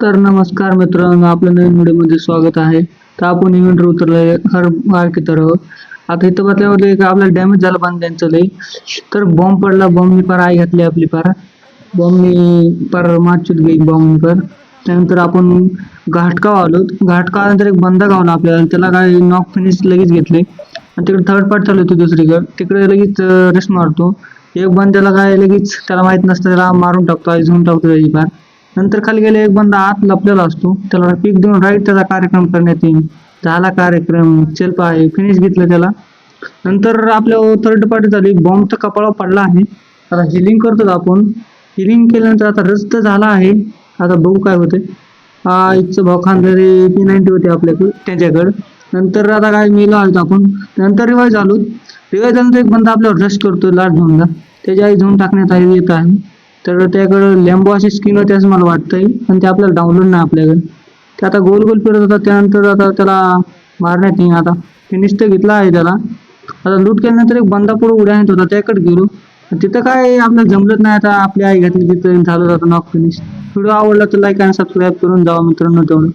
तर नमस्कार मित्रांनो आपल्या नवीन व्हिडिओमध्ये स्वागत आहे. तर आपण इव्हेंट उतरलोय हर मार्के तर आता इथं बसल्यावर एक आपल्याला डॅमेज झाला पण त्यांचं लई. तर बॉम्ब पडला बॉम्बनी पार आई घातली आपली पार. बॉम्बनी पार मारचूत गई बॉम्बनी पार. त्यानंतर आपण घाटकाव आलो. घाटकाव नंतर एक बंदा गावला आपल्याला. त्याला काय नॉक फिनिश लगेच घेतले. आणि तिकडे थर्ड पार्ट चालू होती दुसरीकडे. तिकडे लगेच रेस्ट मारतो. एक बंद्याला काय लगेच त्याला माहीत नसतं त्याला मारून टाकतो आई घेऊन टाकतो त्याची पार. नंतर खाली गेले एक बंदा आत लपलेला असतो. त्याला पीक देऊन राईट त्याचा कार्यक्रम करण्यात येईल. झाला कार्यक्रम चल पाय फिनिश घेतलं त्याला. नंतर आपल्या थर्ड पार्टी झाली बॉम्ब तर कपाळावर पडला आहे. आता हिलिंग करतो आपण. हिलिंग केल्यानंतर आता रस्त झाला आहे. आता बघू काय होते हा इथचं भाऊ खानदारी पी नाईन्टी होते आपल्याकडे त्यांच्याकडे. नंतर आता काय मेलो आहोत आपण. नंतर रिवाईज झालो. रिवाईज झाल्यानंतर एक बंदा आपल्यावर रश करतो लाट झोनला त्याच्या आई झोन टाकण्यात येत आहे तर त्याकडं लेंबो अशी स्किन होती असं मला वाटतंय. पण ते आपल्याला डाउनलोड नाही आपल्याकडे. ते आता गोल गोल फिरत होता त्यानंतर आता त्याला मारण्यात येईल आता. फिनिश तर घेतला आहे त्याला. आता लूट केल्यानंतर एक बंदा पुढे उड्या येत होता त्याकडे गेलो. तिथं काय आपल्याला जमलत नाही आता. आपली आई घातली तिथं झालं जातं नॉक फिनिश व्हिडिओ आवडला तर लाईक आणि सबस्क्राईब करून जावा मित्रांनो तेवढं.